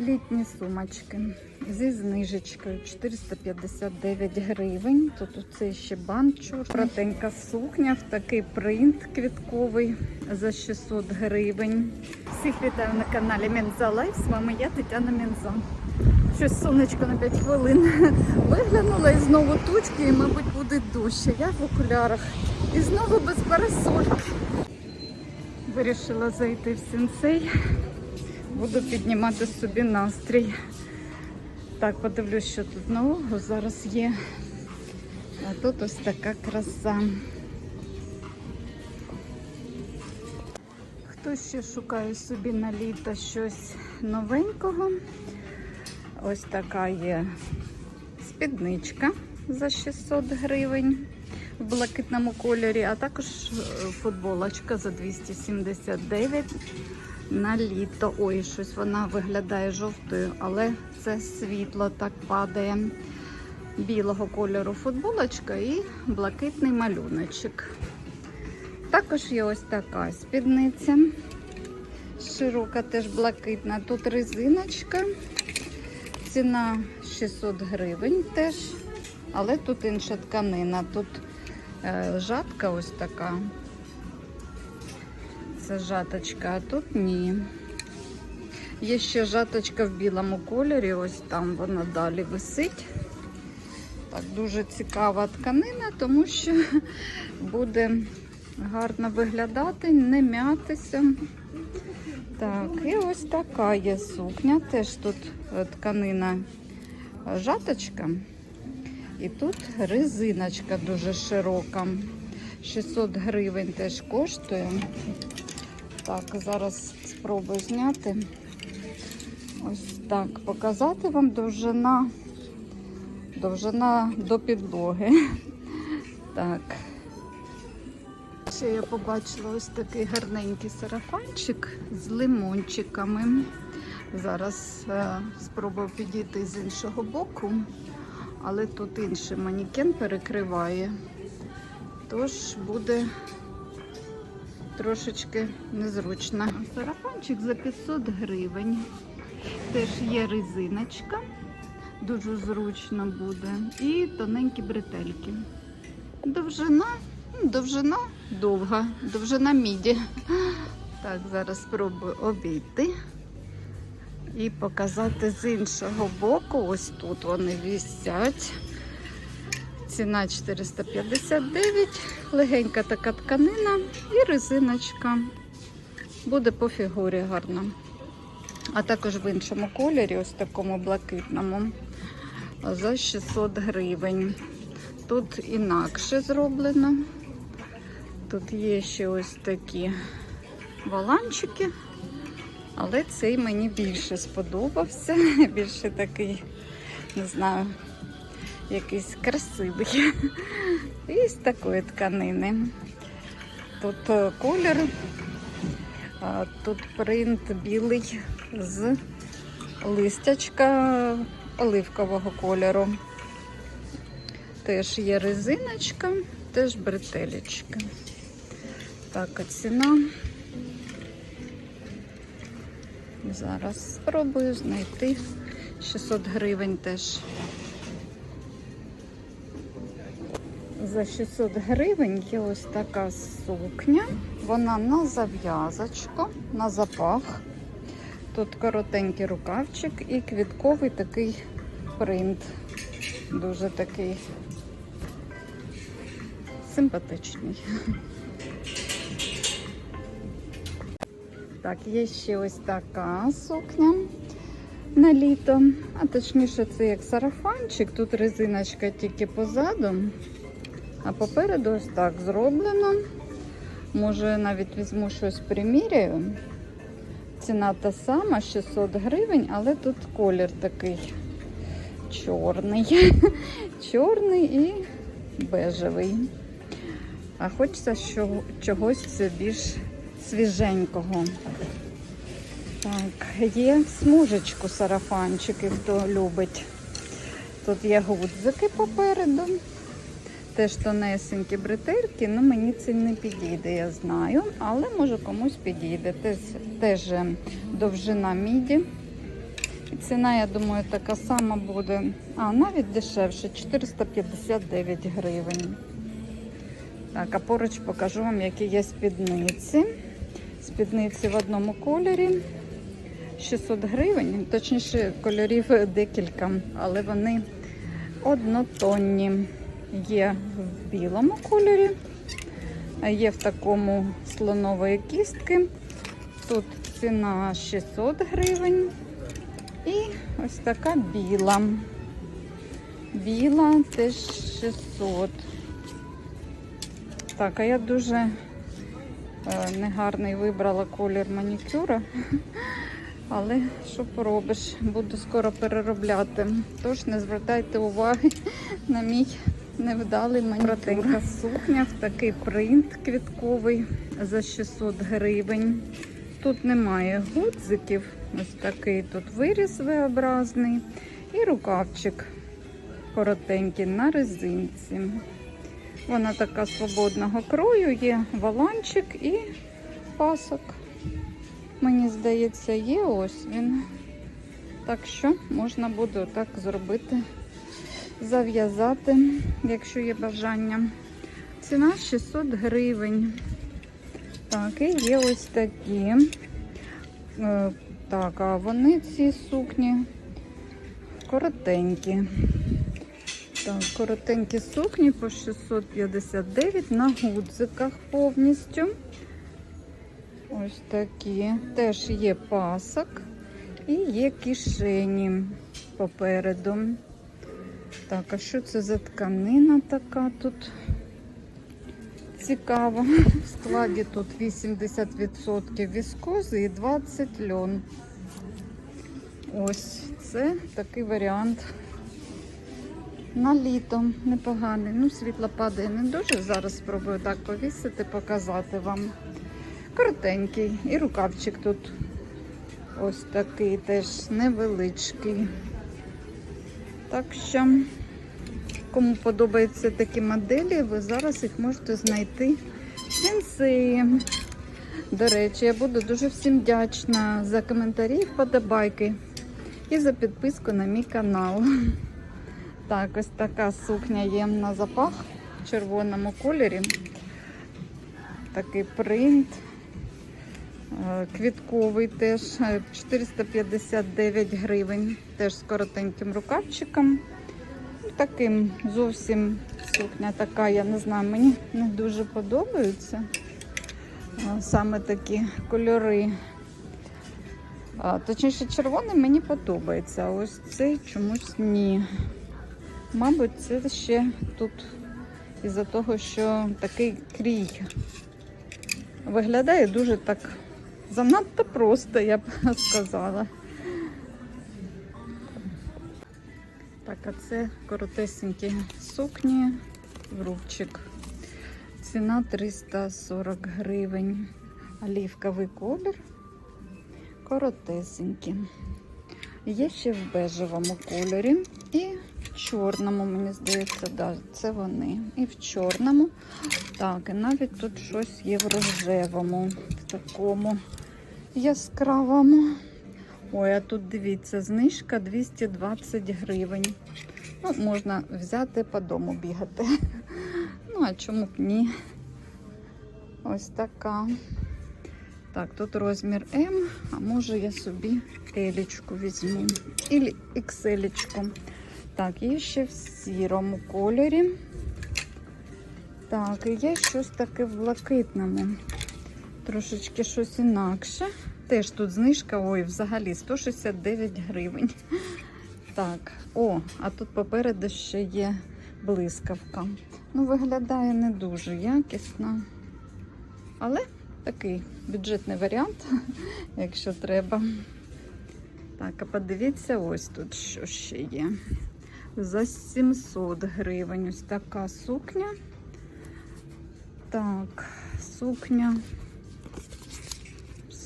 Літні сумочки зі знижечкою 459 гривень. Тут оце ще бант чорний. Коротенька сукня в такий принт квітковий за 600 гривень. Всіх вітаю на каналі Мінза Лайф. З вами я, Тетяна Мінза. Щось сонечко на 5 хвилин виглянула і знову тучки, і, мабуть, буде дощ. Я в окулярах і знову без парасольки. Вирішила зайти в сенсей. Буду піднімати собі настрій. Так, подивлюсь, що тут нового зараз є. А тут ось така краса. Хто ще шукає собі на літо щось новенького? Ось така є спідничка за 600 гривень в блакитному кольорі, а також е, футболочка за 279 на літо. Ой, щось вона виглядає жовтою, але це світло так падає. Білого кольору футболочка і блакитний малюночок. Також є ось така спідниця. Широка, теж блакитна. Тут резиночка. Ціна 600 гривень теж. Але тут інша тканина. Тут е, жатка ось така. Це жаточка, а тут ні. Є ще жаточка в білому кольорі, ось там вона далі висить. Так, дуже цікава тканина, тому що буде гарно виглядати, не м'ятися. Так, і ось така є сукня. Теж тут е, тканина жаточка. І тут резиночка дуже широка. 600 гривень теж коштує. Так, зараз спробую зняти. Ось так, показати вам довжина, довжина до підлоги. Так. Ще я побачила ось такий гарненький сарафанчик з лимончиками. Зараз е, спробую підійти з іншого боку, але тут інший манікен перекриває. Тож буде трошечки незручно. Сарафанчик за 500 гривень. Теж є резиночка, дуже зручно буде. І тоненькі бретельки. Довжина, ну, довжина довга, довжина міді. Так, зараз спробую обійти і показати з іншого боку. Ось тут вони вісять. Ціна 459, легенька така тканина і резиночка. Буде по фігурі гарно. А також в іншому кольорі, ось такому блакитному, за 600 гривень. Тут інакше зроблено. Тут є ще ось такі воланчики, але цей мені більше сподобався. Більше такий, не знаю, якийсь красивий. І з такої тканини. Тут е, колір, тут принт білий з листячка оливкового кольору. Теж є резиночка, теж бретелечка. Так, а ціна. Зараз спробую знайти 600 гривень теж. За 600 гривень є ось така сукня. Вона на зав'язочку, на запах. Тут коротенький рукавчик і квітковий такий принт. Дуже такий симпатичний. Так, є ще ось така сукня на літо. А точніше, це як сарафанчик. Тут резиночка тільки позаду. А попереду ось так зроблено. Може навіть візьму щось приміряю. Ціна та сама, 600 гривень, але тут колір такий чорний. Чорний і бежевий. А хочеться чогось більш свіженького. Так, є смужечку сарафанчики, хто любить. Тут є гудзики попереду. Теж тонесенькі бретельки, ну мені це не підійде, я знаю, але може комусь підійде. Теж, теж довжина міді Ціна, я думаю, така сама буде. А, навіть дешевше 459 гривень. Так, а поруч покажу вам, які є спідниці. Спідниці в одному кольорі. 600 гривень, точніше, кольорів декілька, але вони однотонні. Є в білому кольорі, є в такому слонової кістки. Тут ціна 600 гривень. І ось така біла. Біла теж 600. Так, а я дуже е, негарний вибрала колір манікюра. Але що поробиш, буду скоро переробляти. Тож не звертайте уваги на мій невдалий манікюр. сукня в такий принт квітковий за 600 гривень. Тут немає гудзиків, ось такий тут виріз V-образний і рукавчик коротенький на резинці. Вона така свободного крою, є валанчик і пасок. Мені здається, є ось він. Так що можна буде так зробити, зав'язати, якщо є бажання. Ціна 600 гривень. Так, і є ось такі. Е, Так, а вони ці сукні коротенькі. Так, коротенькі сукні по 659 на гудзиках повністю. Ось такі. Теж є пасок і є кишені попереду. Так, а що це за тканина така тут? Цікаво. В складі тут 80% віскози і 20 льон. Ось це такий варіант. На літо непоганий. Ну, світло падає не дуже. Зараз спробую так повісити, показати вам. Коротенький. І рукавчик тут ось такий теж невеличкий. Так що, кому подобаються такі моделі, ви зараз їх можете знайти в сенсеї. До речі, я буду дуже всім вдячна за коментарі, вподобайки і за підписку на мій канал. Так, ось така сукня є на запах в червоному кольорі. Такий принт. Е, Квітковий теж е, 459 гривень, теж з коротеньким рукавчиком. Ну, Таким зовсім сукня така, я не знаю, мені не дуже подобаються. Е, Саме такі кольори. Точніше, червоний мені подобається, а ось цей чомусь ні. Мабуть, це ще тут із-за того, що такий крій виглядає дуже так занадто просто, я б сказала. Так, а це коротесенькі сукні, рубчик. Ціна 340 гривень. Олівковий колір. Коротесенькі. Є ще в бежевому кольорі і в чорному, мені здається, да, це вони. І в чорному. Так, і навіть тут щось є в рожевому, в такому яскравому. Ой, а тут дивіться, знижка 220 гривень. Ну, можна взяти по дому бігати. Ну, а чому б ні? Ось така. Так, тут розмір М, а може я собі елічку візьму. Ілі XL. Так, є ще в сірому кольорі. Так, і є щось таке в блакитному. Трошечки щось інакше. Теж тут знижка, ой, взагалі 169 гривень. Так, о, а тут попереду ще є блискавка. Ну, виглядає не дуже якісно. Але такий бюджетний варіант, якщо треба. Так, а подивіться, ось тут що ще є. За 700 гривень ось така сукня. Так, сукня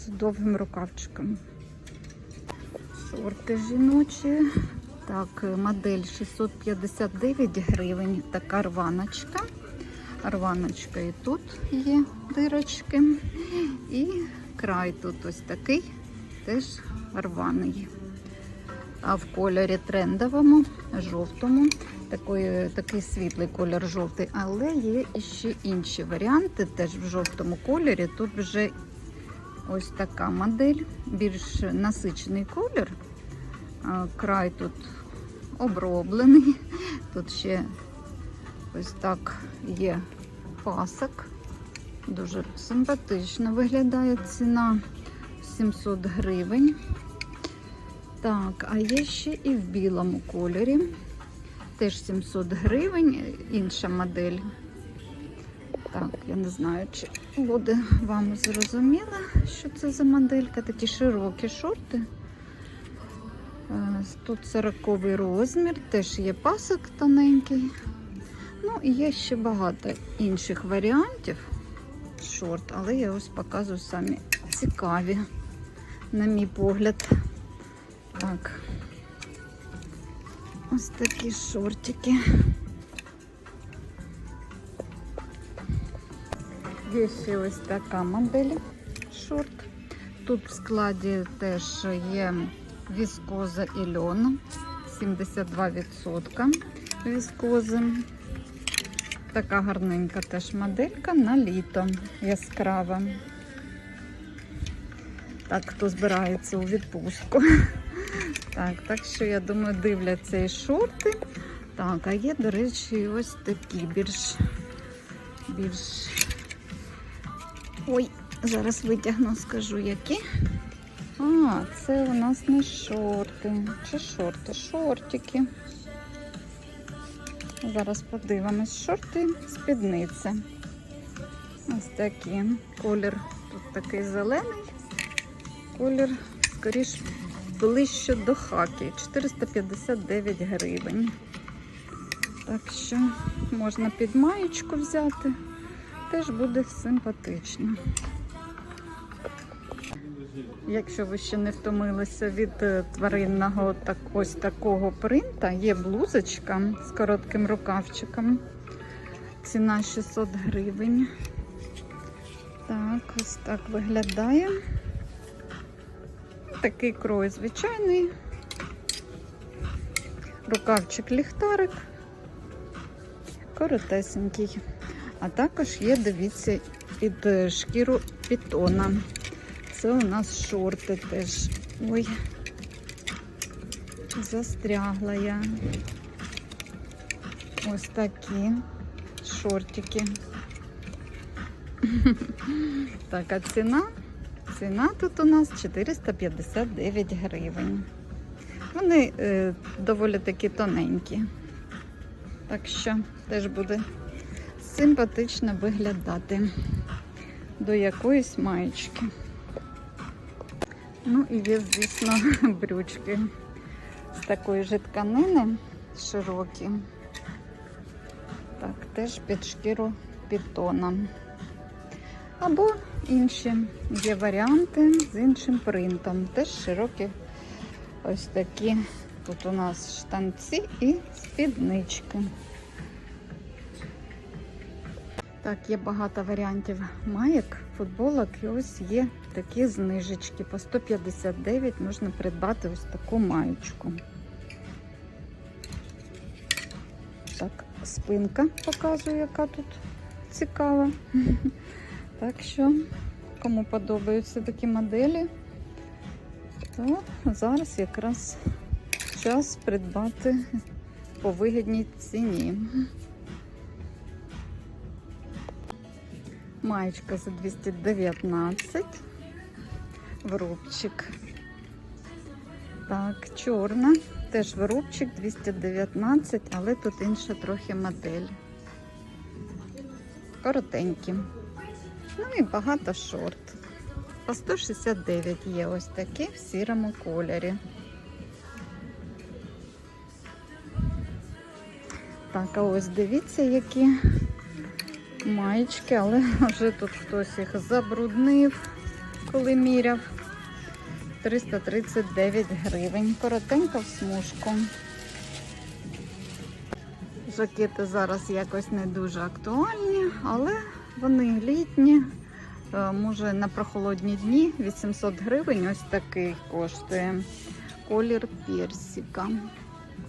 довгим рукавчиком. Шорти жіночі. Так, модель 659 гривень. Така рваночка. Рваночка і тут є дирочки. І край тут ось такий, теж рваний. а в кольорі трендовому, жовтому. Такий, такий світлий колір жовтий, але є ще інші варіанти, теж в жовтому кольорі. Тут вже ось така модель, більш насичений колір. Край тут оброблений. Тут ще ось так є пасок. Дуже симпатично виглядає ціна 700 гривень. Так, а є ще і в білому кольорі. Теж 700 гривень, інша модель. Так, я не знаю, чи буде вам зрозуміло, що це за моделька. Такі широкі шорти. Е, Тут 40 розмір, теж є пасок тоненький. Ну і є ще багато інших варіантів шорт, але я ось показую самі цікаві, на мій погляд. Так. Ось такі шортики. Є ще ось така модель шорт. Тут в складі теж є віскоза і льон. 72% віскози. Така гарненька теж моделька на літо яскрава. Так, хто збирається у відпустку. Так, так що я думаю, дивляться і шорти. Так, а є, до речі, ось такі більш більш. Ой, зараз витягну, скажу які. А, це у нас не шорти. Чи шорти? Шортики. Зараз подивимось. Шорти, спідниця. Ось такі. Колір тут такий зелений. Колір, скоріш, ближче до хаки. 459 гривень. Так що можна під маєчку взяти. Теж буде симпатично. Якщо ви ще не втомилися від е, тваринного так, ось такого принта, є блузочка з коротким рукавчиком. Ціна 600 гривень. Так, ось так виглядає. Такий крой звичайний. Рукавчик ліхтарик. Коротесенький. А також є, дивіться, під е, шкіру пітона. Це у нас шорти теж. Ой, застрягла я. Ось такі шортики. Так, а ціна? Ціна тут у нас 459 гривень. Вони е, доволі такі тоненькі. Так що теж буде симпатично виглядати до якоїсь маєчки. Ну і є, звісно, брючки з такої же тканини широкі. Так, теж під шкіру пітона. Або інші є варіанти з іншим принтом. Теж широкі ось такі. Тут у нас штанці і спіднички. Так, є багато варіантів маєк, футболок і ось є такі знижечки. По 159 можна придбати ось таку маєчку. Так, спинка показую, яка тут цікава. Так що, кому подобаються такі моделі, то зараз якраз час придбати по вигідній ціні. Маєчка за 219. Врубчик. Так, чорна. Теж врубчик 219, але тут інша трохи модель. Коротенькі. Ну і багато шорт. По 169 є ось такі в сірому кольорі. Так, а ось дивіться, які маєчки, але вже тут хтось їх забруднив, коли міряв. 339 гривень. Коротенько в смужку. Жакети зараз якось не дуже актуальні, але вони літні. Е, Може на прохолодні дні 800 гривень ось такий коштує. колір персика.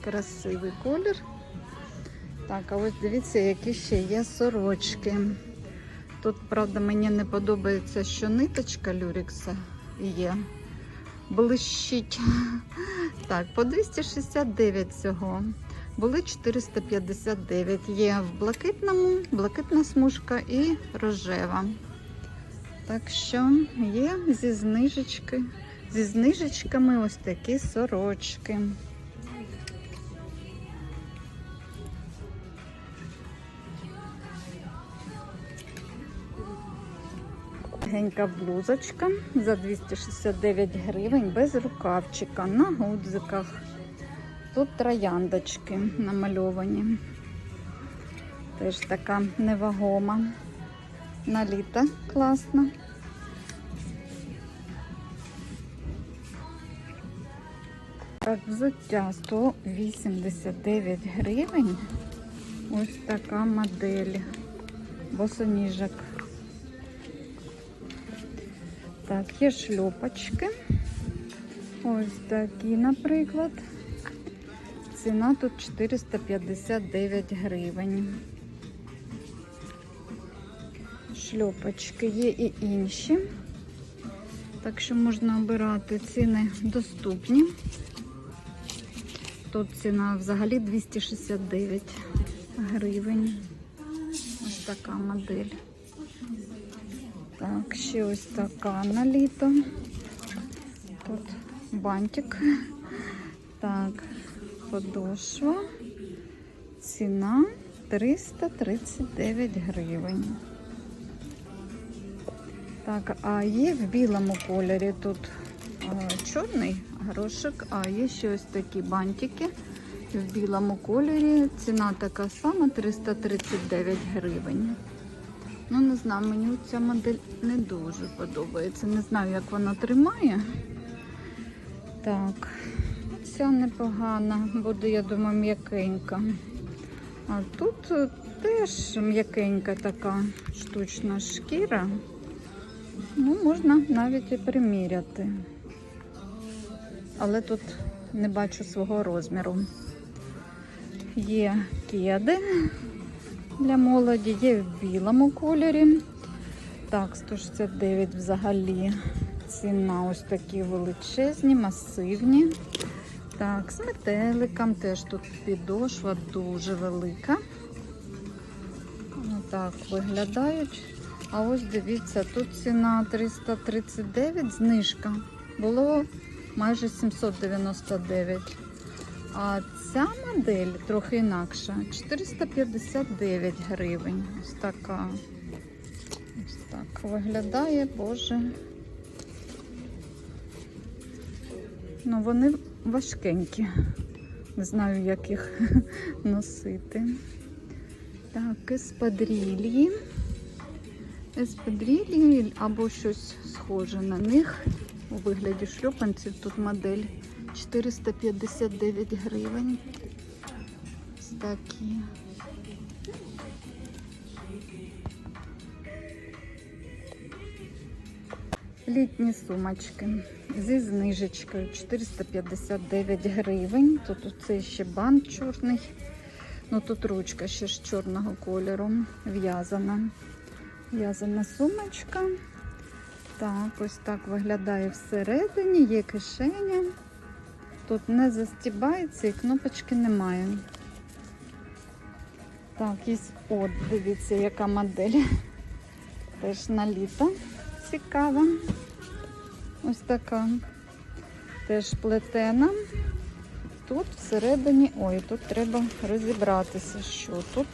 Красивий колір. Так, а ось дивіться, які ще є сорочки. Тут, правда, мені не подобається, що ниточка люрікса є. Блищить. Так, по 269 цього. Були 459. Є в блакитному, блакитна смужка і рожева. Так що є зі знижечки. Зі знижечками ось такі сорочки. Генька блузочка за 269 гривень без рукавчика на гудзиках. Тут трояндочки намальовані. Теж така невагома. На літо класно. Так, взуття 189 гривень. Ось така модель. Босоніжок. Так, є шльопочки. Ось такі, наприклад. Ціна тут 459 гривень. Шльопочки є і інші. Так що можна обирати ціни доступні. Тут ціна взагалі 269 гривень. Ось така модель. Так, ще ось така на літо. Тут бантик. Так, подошва. Ціна 339 гривень. Так, а є в білому кольорі тут чорний горошок, а є ще ось такі бантики в білому кольорі. Ціна така сама 339 гривень. Ну, не знаю, мені ця модель не дуже подобається. Не знаю, як вона тримає. Так, ця непогана, буде, я думаю, м'якенька. А тут е, теж м'якенька така штучна шкіра. Ну, можна навіть і приміряти. Але тут не бачу свого розміру. Є кеди для молоді, є в білому кольорі. Так, 169 взагалі. Ціна ось такі величезні, масивні. Так, з метеликом теж тут підошва дуже велика. Отак виглядають. А ось дивіться, тут ціна 339, знижка. Було майже 799. А ця модель трохи інакша. 459 гривень. Ось така. Ось так виглядає, боже. Ну, вони важкенькі. Не знаю, як їх носити. Так, еспадрильї. Еспадрильї або щось схоже на них. У вигляді шльопанців тут модель 459 гривень. Ось такі. Літні сумочки зі знижечкою 459 гривень. Тут оцей ще бант чорний. Ну тут ручка ще з чорного кольору в'язана. В'язана сумочка. Так, ось так виглядає всередині, є кишеня. Тут не застібається і кнопочки немає. Так, є от, дивіться, яка модель. Теж на літо цікава. Ось така. Теж плетена. Тут всередині, ой, тут треба розібратися, що тут.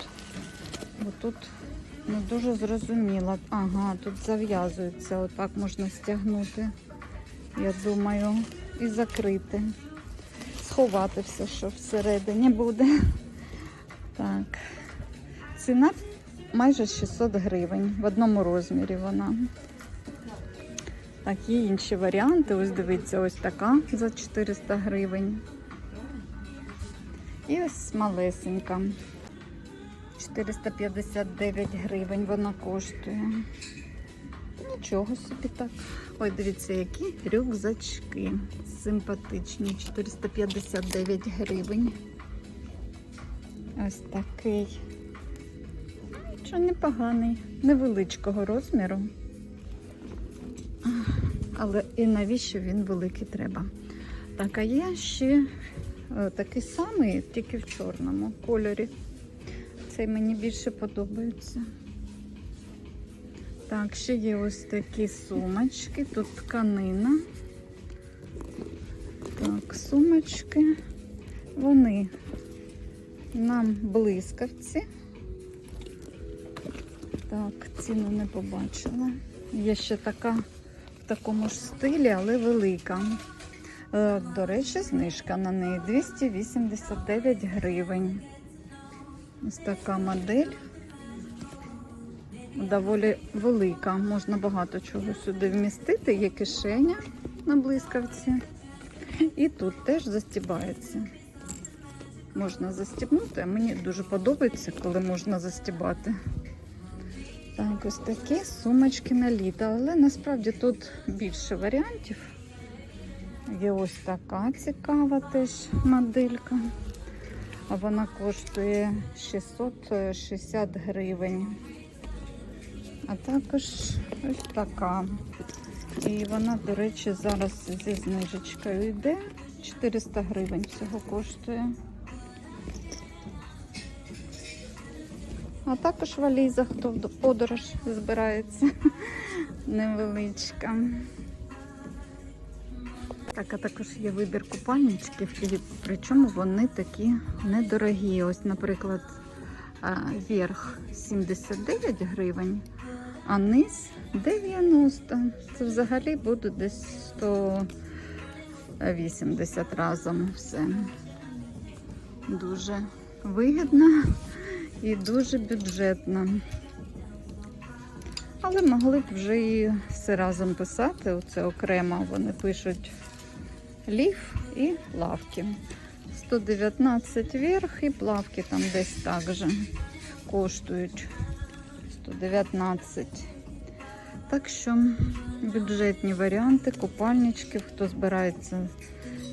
Бо тут не дуже зрозуміло. Ага, тут зав'язується, отак можна стягнути, я думаю, і закрити. Сховати все, що всередині буде. Так. Ціна майже 600 гривень. В одному розмірі вона. Так, є інші варіанти. Ось дивіться, ось така за 400 гривень. І ось малесенька. 459 гривень вона коштує. Нічого собі так. Ой, дивіться, які рюкзачки. Симпатичні. 459 гривень. Ось такий. Що непоганий, невеличкого розміру. Але і навіщо він великий треба? Так, а є ще е, такий самий, тільки в чорному кольорі. Цей мені більше подобається. Так, ще є ось такі сумочки. Тут тканина. Так, сумочки. Вони нам блискавці. Так, ціну не побачила. Є ще така в такому ж стилі, але велика. Е, До речі, знижка на неї 289 гривень. Ось така модель. Доволі велика. Можна багато чого сюди вмістити. Є кишеня на блискавці. І тут теж застібається. Можна застібнути, а мені дуже подобається, коли можна застібати. Так, ось такі сумочки на літо, але насправді тут більше варіантів. Є ось така цікава теж моделька. Вона коштує 660 гривень. А також ось така. І вона, до речі, зараз зі знижечкою йде. 400 гривень всього коштує. А також валіза, хто в подорож збирається невеличка. Так, а також є вибір купальничків, і причому вони такі недорогі. Ось, наприклад, верх 79 гривень, а низ 90. Це взагалі буде десь 180 разом все. Дуже вигідно і дуже бюджетно. Але могли б вже і все разом писати. Оце окремо вони пишуть ліф і плавки. 119 верх і плавки там десь так же коштують 119. Так що бюджетні варіанти, купальничків, хто збирається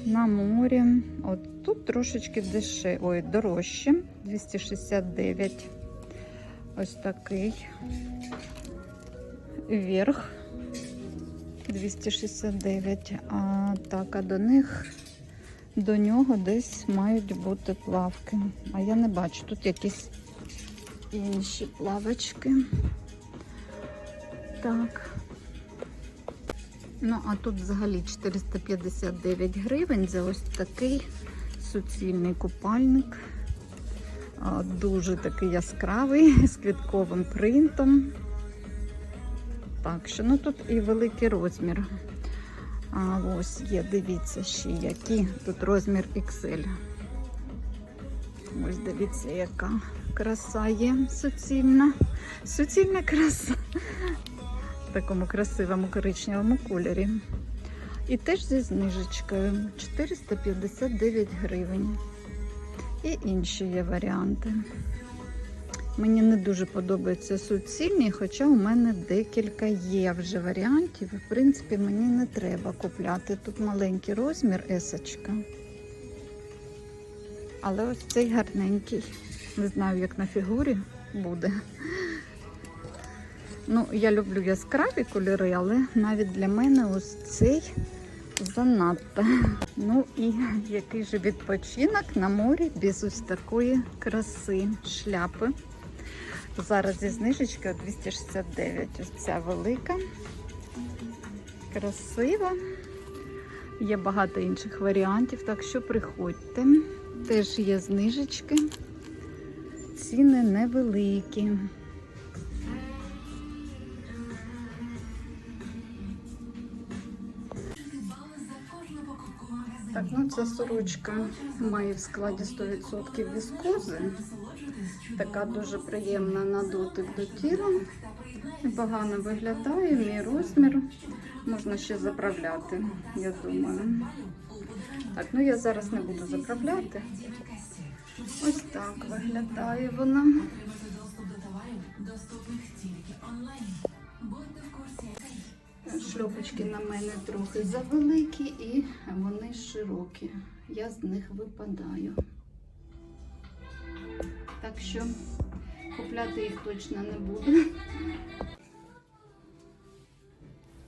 на морі. От тут трошечки дешевше, ой, дорожче, 269. Ось такий верх 269. А так, а до них до нього десь мають бути плавки. А я не бачу. Тут якісь інші плавочки. Так. Ну, а тут взагалі 459 гривень за ось такий суцільний купальник. Дуже такий яскравий з квітковим принтом. Так що, ну тут і великий розмір. А ось є, дивіться ще які. Тут розмір XL. Ось дивіться, яка краса є суцільна. Суцільна краса. В такому красивому коричневому кольорі. І теж зі знижечкою 459 гривень. І інші є варіанти. Мені не дуже подобаються суцільні, хоча у мене декілька є вже варіантів. В принципі, мені не треба купляти. Тут маленький розмір есочка. Але ось цей гарненький. Не знаю, як на фігурі буде. Ну, я люблю яскраві кольори, але навіть для мене ось цей занадто. Ну і який же відпочинок на морі без ось такої краси шляпи. Зараз зі знижечкою 269. Ось ця велика, красива. Є багато інших варіантів, так що приходьте. Теж є знижечки. Ціни невеликі. Так, ну ця сорочка має в складі 100% віскози. Така дуже приємна на дотик до тіла. Непогано виглядає, мій розмір. Можна ще заправляти, я думаю. Так, ну я зараз не буду заправляти. Ось так виглядає вона. шльопочки на мене трохи завеликі і вони широкі. Я з них випадаю. Так що купляти їх точно не буду.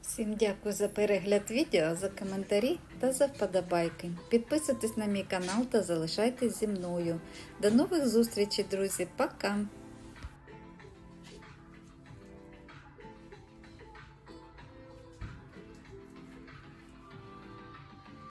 Всім дякую за перегляд відео, за коментарі та за вподобайки. Підписуйтесь на мій канал та залишайтесь зі мною. До нових зустрічей, друзі. Пока!